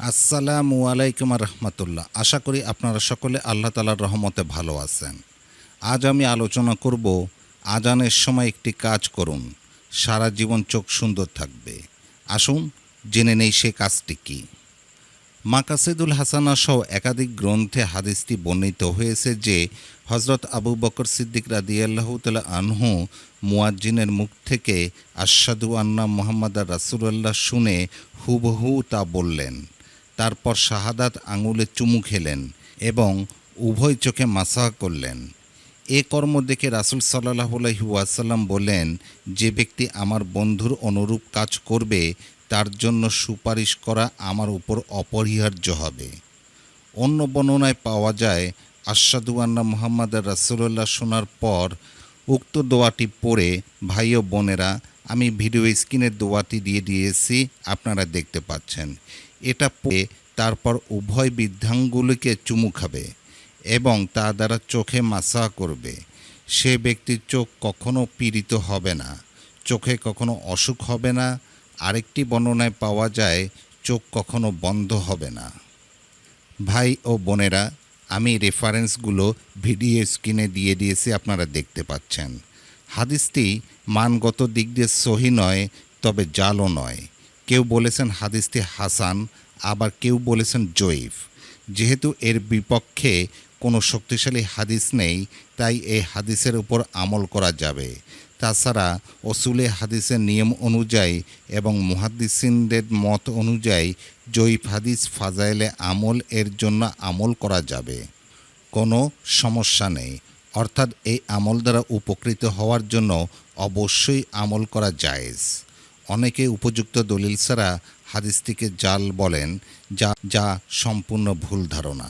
আসসালামু আলাইকুম রহমতুল্লাহ। আশা করি আপনারা সকলে আল্লাহ তালার রহমতে ভালো আছেন। আজ আমি আলোচনা করব, আজানের সময় একটি কাজ করুন, সারা জীবন চোখ সুন্দর থাকবে। আসুন, জেনে নেই সে কাজটি কী। মাকাসিদুল হাসানা সহ একাধিক গ্রন্থে হাদিসটি বর্ণিত হয়েছে যে হজরত আবু বকর সিদ্দিক রাদিয়াল্লাহু তালা আনহু মুয়াজ্জিনের মুখ থেকে আশাদু আন্না মোহাম্মদ রাসুলাল্লাহ শুনে হুবহু তা বললেন। তারপর শাহাদাত আঙুলে চুমু খেলেন এবং উভয় চোখে মাসাহ করলেন। এ কর্ম দেখে রাসুল সাল্লাহ ওয়াসাল্লাম বলেন, যে ব্যক্তি আমার বন্ধুর অনুরূপ কাজ করবে, তার জন্য সুপারিশ করা আমার উপর অপরিহার্য হবে। অন্য বর্ণনায় পাওয়া যায় আশাদু আন্না মোহাম্মদ রাসুল্লাহ শোনার পর উক্ত দোয়াটি পড়ে, ভাই ও বোনেরা, আমি ভিডিও স্ক্রিনের দোয়াটি দিয়ে দিয়েছি, আপনারা দেখতে পাচ্ছেন। এটা পড়ে তারপর উভয় বৃদ্ধাঙ্গুলিকে চুমু খাবে এবং তা দ্বারা চোখে মাসা করবে। সে ব্যক্তির চোখ কখনো পীড়িত হবে না, চোখে কখনো অসুখ হবে না, আরেকটি বর্ণনায় পাওয়া যায়, চোখ কখনো বন্ধ হবে না। ভাই ও বোনেরা, আমি রেফারেন্সগুলো ভিডিও স্ক্রিনে দিয়ে দিয়েছি, আপনারা দেখতে পাচ্ছেন। হাদিসটি মানগত দিক দিয়ে সহি নয়, তবে জালও নয়। কেউ বলেছেন হাদিসটি হাসান, আবার কেউ বলেছেন জয়ীফ। যেহেতু এর বিপক্ষে কোনো শক্তিশালী হাদিস নেই, তাই এই হাদিসের উপর আমল করা যাবে। তাছাড়া অসুলে হাদিসের নিয়ম অনুযায়ী এবং মুহাদ্দিসিনদের মত অনুযায়ী জয়ীফ হাদিস ফাজাইলে আমল এর জন্য আমল করা যাবে। কোনো সমস্যা নেই। অর্থাৎ এই আমল দ্বারা উপকৃত হওয়ার জন্য অবশ্যই আমল করা জায়েজ। অনেকে উপযুক্ত দলিল ছাড়া হাদিসটিকে জাল বলেন যা যা সম্পূর্ণ ভুল ধারণা।